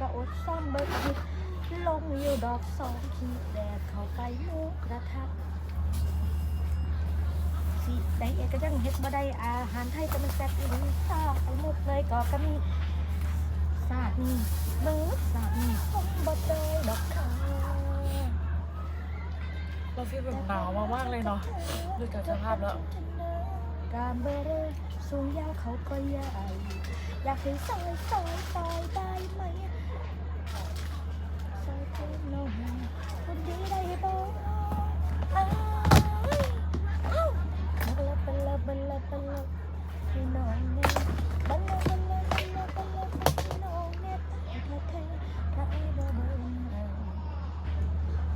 ก็อดซ่อมเบิกคิดลงอยู่ดอกสองขีดแดดเข้าไปมุกกระทับสิไดเอกก็ยังเฮ็ดบ่ได้อาหารไทยก็มันแซ่บอีหลีซาไอ้มุกเลยก็ก็มีซาดนี่เบิดซาดนี่คงบ่ได้ดอกค่ะเราฟีลแบบหนาวมากๆเลยเนาะดูจากสภาพแล้ว กามเบอร์สูงยาวเขาก็ใหญ่อยากให้ซอยซอยซอยได้ไหมซอยเพิ่มหน่อยคนดีได้บ่อ้ายเอ้าบัลลาบัลลาบัลลาบัลลาพี่น้องเนี่ยบัลลาบัลลาบัลลาบัลลาพี่น้องเนี่ยถ้าเธอถ้าไอ้บ่เบิ่งเอา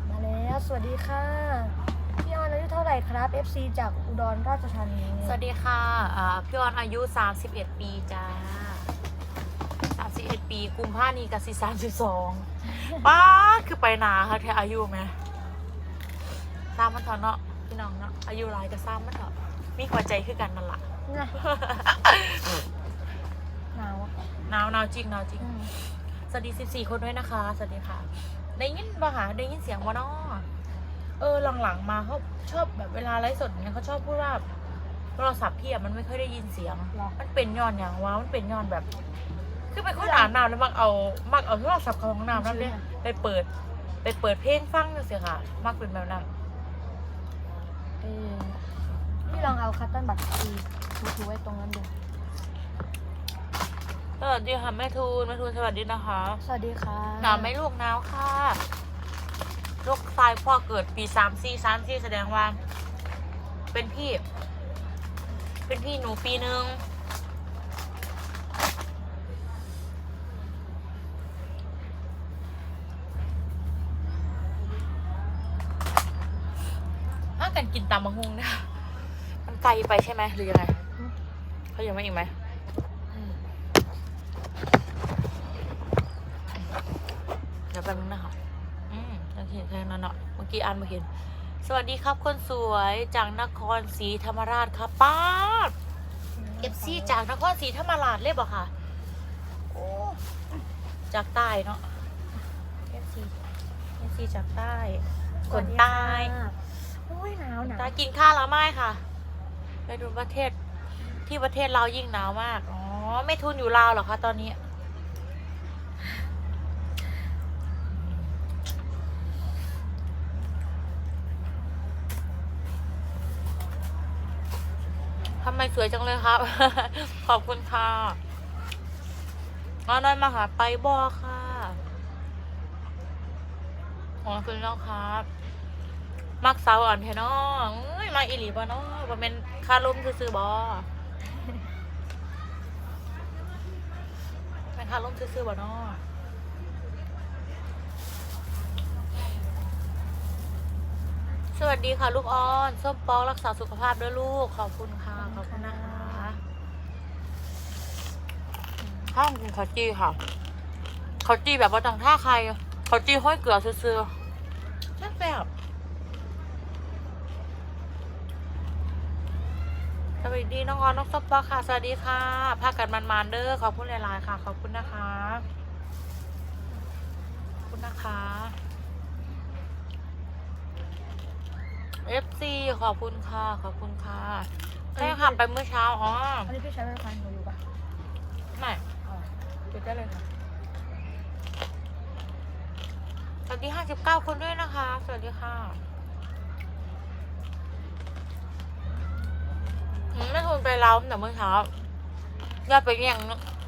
มาแล้วสวัสดีค่ะ เท่าไหร่ครับ FC จากอุดรราชธานีสวัสดีค่ะอ่าพี่ออนอายุ 31 ปีจ้า31 ปีกุมภานีกับสิ32ป้าดคือไปหนาค่ะแค่อายุไหมซ้ำมันเถอะเนาะพี่น้องเนาะอายุหลายก็ซ้ำมันเถอะมีหัวใจคือกันนั่นล่ะน่ะหนาวอะหนาวหนาวจริงหนาวจริงอืมสวัสดี 14 คนด้วยนะคะ สวัสดีค่ะ ได้ยินป่ะคะได้ยินเสียงวะเนาะ เออหลังๆมาเขาชอบแบบเวลาไลฟ์สดเนี่ยเขาชอบพูดว่าโทรศัพท์พี่อะมันไม่ค่อยได้ยินเสียง หรอ มันเป็นย้อนอย่างว่ามันเป็นย้อนแบบ คือเป็นคนอ่านน้ำแล้วมักเอามักเอาโทรศัพท์เข้าห้องน้ำนั่นเนี่ยไปเปิด ไปเปิดเพลงฟังจังซี่ค่ะ มักเป็นแบบนั้นเออพี่ลองเอาคัตตันบัตรทีถูๆไว้ตรงนั้นดู สวัสดีค่ะแม่ทูนแม่ทูนสวัสดีนะคะสวัสดีค่ะหนาวไหมลูกหนาวค่ะ ลูกทรายพ่อเกิดปีสามสี่สามสี่แสดงว่า เป็นพี่ เป็นพี่หนูปีหนึ่งถ้ากันกินตามมะฮุงเนี่ยมันไกลไปใช่ไหมหรือยังไงเขายังไม่อีกไหมอืมเดี๋ยวแป๊บนึงนะคะ อืมโอเคแค่นั้นเนาะเมื่อกี้อ่านเมื่อกี้สวัสดีครับคนสวยจากนครศรีธรรมราชครับป้าดเอฟซีจากนครศรีธรรมราชเลยบ่ค่ะโอ้จากใต้เนาะเอฟซีเอฟซีจากใต้สควัสนดีใต้ค่ะโอ้ยหนาวหนาวใต้กินข้าวแล้วไม่ค่ะไปดูประเทศที่ประเทศเราวยิ่งหนาวมาก อ๋อ ไม่ทุนอยู่ลาวเหรอคะตอนนี้ ไมสวยจังเลยครับ ขอบคุณค่ะงอนน้อยมาหาไปบอค่ะขอบคุณน้องครับ มักสาวอ่อนแท้น้องอุ้ยมาอีหลีบ่น้องบ่แม่นคาล้มซื่อบ่แม่นคาล้มซื่อบ่น้อสวัสดีค่ะ ลูกออนส้มปองรักษาสุขภาพด้วยลูก ขอบคุณค่ะ คุณนะคะข้าวกินข้าวจี้ค่ะข้าวจี้แบบว่าต่างท่าใครข้าวจี้ห้อยเกลือซื่อๆแซ่บๆสวัสดีน้องออนน้องส้มปอค่ะ สวัสดีค่ะพากันมันๆเด้อขอบคุณหลายๆค่ะ ขอบคุณนะคะขอบคุณนะคะ FC ขอบคุณค่ะ ขอบคุณค่ะ แค่ขับไปเมื่อเช้าอ๋ออันนี้พี่ใช้ไวไฟหนูอยู่ปะไม่อ๋อจุดได้เลยค่ะสวัสดี59คนด้วยนะคะ สวัสดีค่ะอืมแม่ทุนไปเล้าแต่เมื่อเช้าอย่าไปแย่ง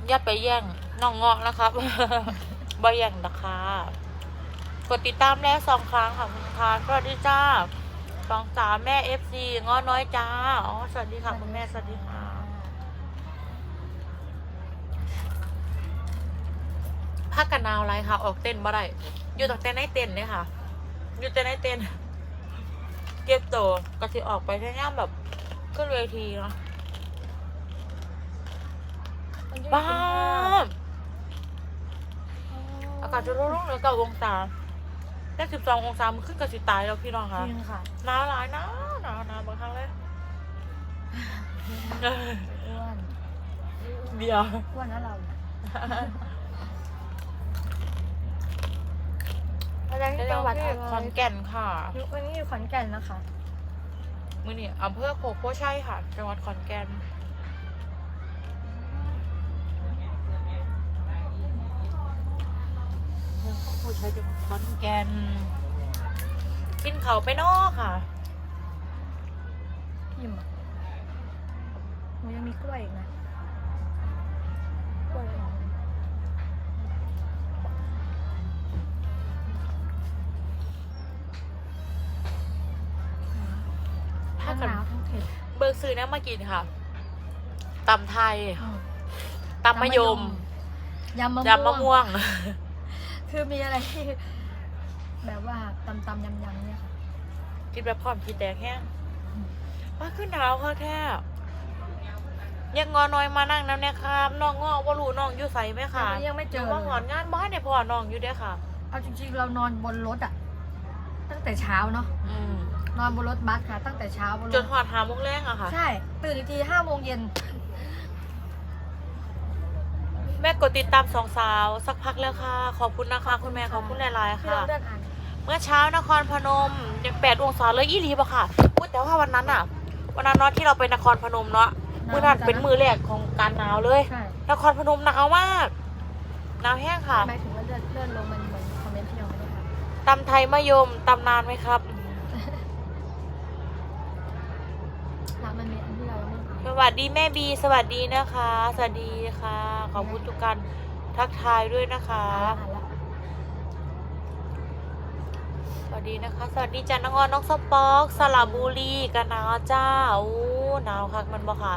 อย่าไปแย่งน้องเงาะนะครับบ่แย่งนะคะกดติดตามแล้วสองครั้งค่ะคุณค่ะสวัสดีจ้า สองสามแม่เอฟซีง้อน้อยจ้า อ๋อ สวัสดีค่ะ คุณแม่สวัสดีค่ะ ผ้ากันหนาวอะไรค่ะ ออกเต้นบ่ได้อยู่ตั้งแต่ในเต้นเลยค่ะ อยู่แต่ในเต้นเก็บตัวก็สิออกไปแค่ย่ามแบบขึ้นเวทีเนาะบ้าบอากาศจะร้อนๆเหลือเก้าองศาแค่สิบสององศามันขึ้นกับสิตายแล้วพี่น้องคะริงค่ะหนาวหลายหนาวหนาวหนาวบางครั้งเลยอ้วนเบียร์อ้วนนะเราอะไรที่จังหวัดขอนแก่นค่ะ วันนี้อยู่ขอนแก่นนะคะ มื่อนี้อำเภอโคกโพชัยค่ะ จังหวัดขอนแก่น อำเภอโคกโพชัยจังหวัดขอนแก่นกินเขาวไปนอกค่ะอิ่มอะหนูยังมีกล้วยอีกนะกล้วยอ่อนถ้าทั้งเกิดหนาวทั้งเผ็ดเบิกซื้อน้ำมากินค่ะตำไทยอืมตำมะยมยำมะยำมะม่วง คือมีอะไรที่แบบว่าตำตำยำยำเนี่ยค่ะกินแบบพร้อมกินแดงแห้งว่าขึ้นหนาวค่ะแค่ยังงอน้อยมานั่งน้ำเนี่ยครับน้องงอว่ารู้น้องอยู่ใสไหมคะยังไม่เจอว่าหอนงานบ้านเนี่ยพอน้องอยู่เด้อค่ะ เอาจริงๆเรานอนบนรถอะตั้งแต่เช้าเนาะอืมนอนบนรถบัสค่ะ ตั้งแต่เช้าบนรจถนหอดหาโมุกแรงอะค่ะ ใช่ ตื่นอีกทีห้าโมงเย็น แม่กดติดตามสองสาว สักพักแล้วค่ะ ขอบคุณนะคะ คุณแม่ขอบคุณหลายๆ ที่ค่ะ เราเดินอ่านเมื่อเช้านครพนมยังแปดองศาเลยอีหลีปะค่ะพูดแต่ว่าวันนั้นอะวันนั้นเนาะที่เราไปนครพนมเนาะมือนั้นเป็นมือแรกของการหนาวเลย ใช่นครพนมหนาวมากหนาวแห้งค่ะหมายถึงว่าเลื่อนเลื่อนลงมันเหมือนคอมเมนต์ที่ยังไม่ได้ค่ะตำไทยมะยมตำนานไหมครับ แล้วมันมีอันที่เรายังไม่ได้ ส อ่าน วัสดีแม่บี สวัสดีนะคะ สวัสดีค่ะ ขอบคุณทุกการทักทายด้วยนะคะะสวัสดีนะคะ สวัสดีจันนงอนน้องสปอกสระบุรีกันหนาวจ้าอู้หนาวคักมันบ่ค่ะ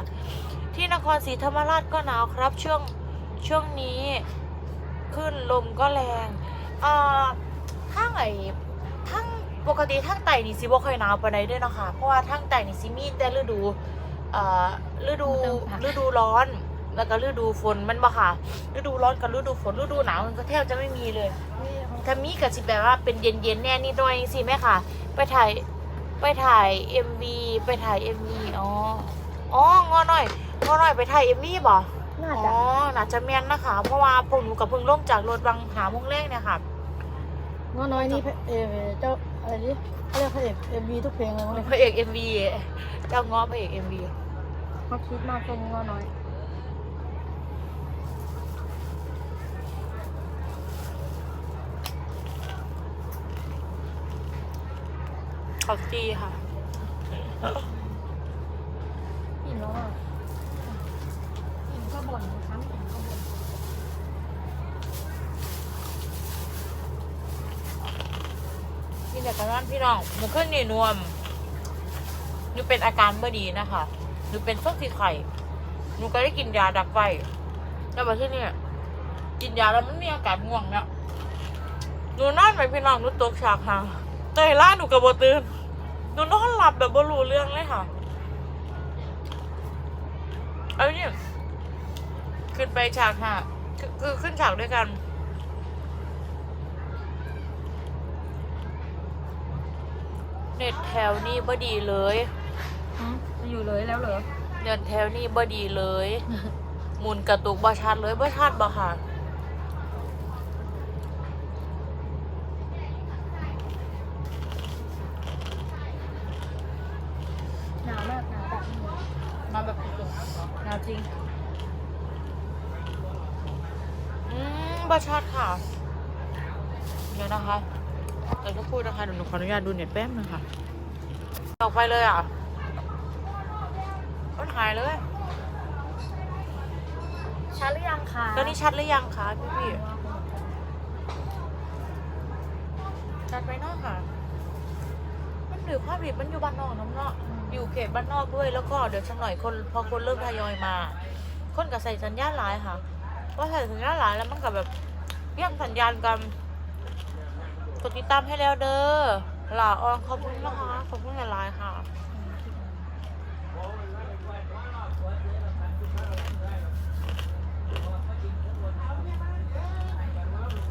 ที่นครศรีธรรมราชก็หนาวครับ ช่วงช่วงนี้ขึ้นลมก็แรงเอ่อทางไอ้ทางปกติทางไต่นี่สิบ่ค่อยหนาวปานใดเด้วยเนาะคะเพราะว่าทางไต่นี่สิมีแต่ฤดู เอ่อฤดูฤดูร้อน แล้วก็ฤดูฝนมันบ่ค่ะฤดูร้อนกับฤดูฝนฤดูหนาวมันก็แทบจะไม่มีเลยนี่ของถ้ามีก็สิแบบว่าเป็นเย็นๆแน่นิดหน่อยสิแม่ค่ะ ไปถ่ายไปถ่าย MV ไปถ่าย MV อ๋ออ๋องอหน่อยงอหน่อยไปถ่าย MV บ่น่าอ๋จะอน่าจะแม่นนะคะ เพราะว่าพวกหนูกับเพิ่งลงจากรถบางหาโมงแรกเนี่ยค่ะง้อน้อยนี่เอเจ้า อะไรนี่เขาเรียกพระเอกเอ็มวีทุกเพลงเลยพระเอก MV เจ้าง้อพระเอก MV เขาคิดมากเป็นง้อน้อยขอบจีค่ะอิ่มแล้วอะอิ่มก็บ่นนะคะไม่อิ่มก็บ่น พี่แต่กันพี่น้องหนูขึ้นนี่นวมหนูเป็นอาการไม่ดีนะคะหนูเป็นส้นสีไข่หนูก็ได้กินยาดักไฟแล้วมาที่นี่กินยาแล้วมันมีอาการง่วงเนี่ยหนูนอนไปพี่น้องหนูตกฉากค่ะเตยล่าหนูกับบตื่นหนูนอนหลับแบบบ่รู้เรื่องเลยค่ะเอาเนี่ยขึ้นไปฉากค่ะคือขึ้นฉากด้วยกัน เน็ตแถวนี้บ่ดีเลยอืมจะอยู่เลยแล้วเหรอ เน็ตแถวนี้บ่ดีเลยหมุนกระตุกบ่ชัดเลยบ่ชัดบ่ค่ะหนาวมากหนาวแบบนี้มาแบบตุกหนาวจริงอืมบ่ชัดค่ะ เดี๋ยวนะคะ เดี๋ยวจะพูดนะคะเดี๋ยวหนูขออนุญาตดูเน็ตแป๊บนึงค่ะออกไปเลยอะมันหายเลยชัดหรือยังคะตอนนี้ชัดหรือยังคะพี่พี่ชัดไปเนอกค่ะ มันหรือความผิดมันอยู่บ้านนอกน้ำเนาะอยู่เขตบ้านนอกด้วยแล้วก็เดี๋ยวสักหน่อยคนพอคนเริ่มทยอยมา คนกับใส่สัญญาณหลายค่ะว่าใส่สัญญาณหลายแล้วมันกับแบบเรื่องสัญญาณกันก ดติดตามให้แล้วเด้อหล่าออนขอบคุณนะคะขอบคุณหลายๆค่ะ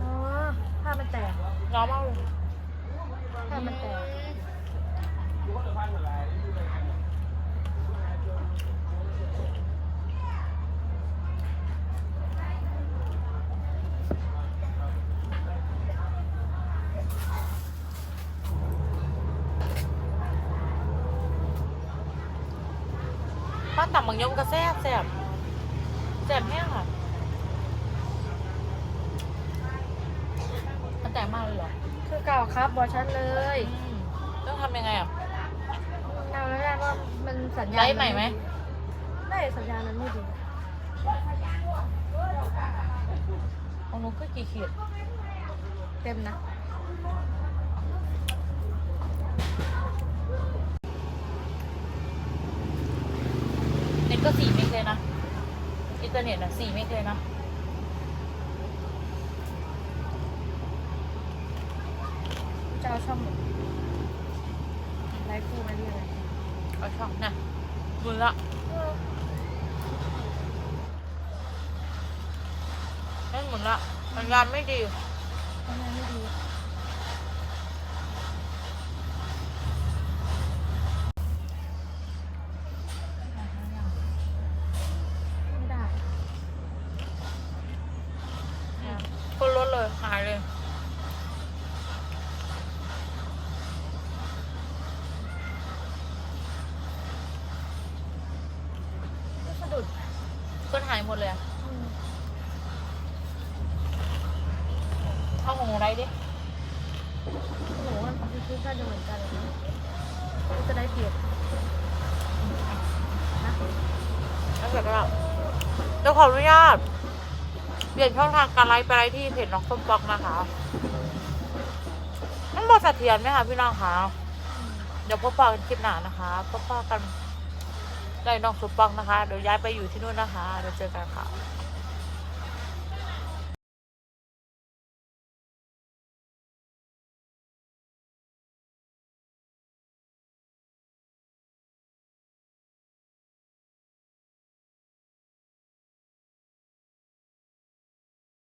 อ๋อผ้ามันแตกน้องมากเลยผ้ามันแตก ต่ำบางยมก็แซ่บแซ่บแซ่บแห้งค่ะมันแตกมากเลยเหรอคือเก่าครับบอชันเลยอืมต้องทำยังไงอะเราแล้วได้ว่ามันสัญญาณไลฟ์ใหม่ไหมได้สัญญาณมันไม่ดีของหนูคือกี่ขีดเต็มนะ เน็ ตก็สี่เมกเลยนะ อินเทอร์เน็ตอะสี่เมกเลยนะจะเอาช่องไหนไลฟ์คู่ไว้เรื่อยเอาช่องน่ะหมุนละเออไม่หมุนละสัญญาณไม่ดีทำงานไม่ดีไม่ได้ เนี่ยคนลดเลย หายเลย ก็สะดุด คนหายหมดเลยอะอืมเอาของหนูไรดิ หนูว่าพี่คิดน่าจะเหมือนกันเลยนะจะได้เปรียบนะแล้วเสร็จแล้วเดี๋ยวขออนุญาต เปลี่ยนช่องทางการไลฟ์ไปไลฟ์ที่เพจน้องส้มปอกนะคะมันบอกสะเทียนไหมคะพี่น้องคะ เดี๋ยวพบปะกันคลิปหน้านะคะ พบปะกัน ได้น้องสุปองนะคะ เดี๋ยวย้ายไปอยู่ที่นู่นนะคะ เดี๋ยวเจอกันค่ะ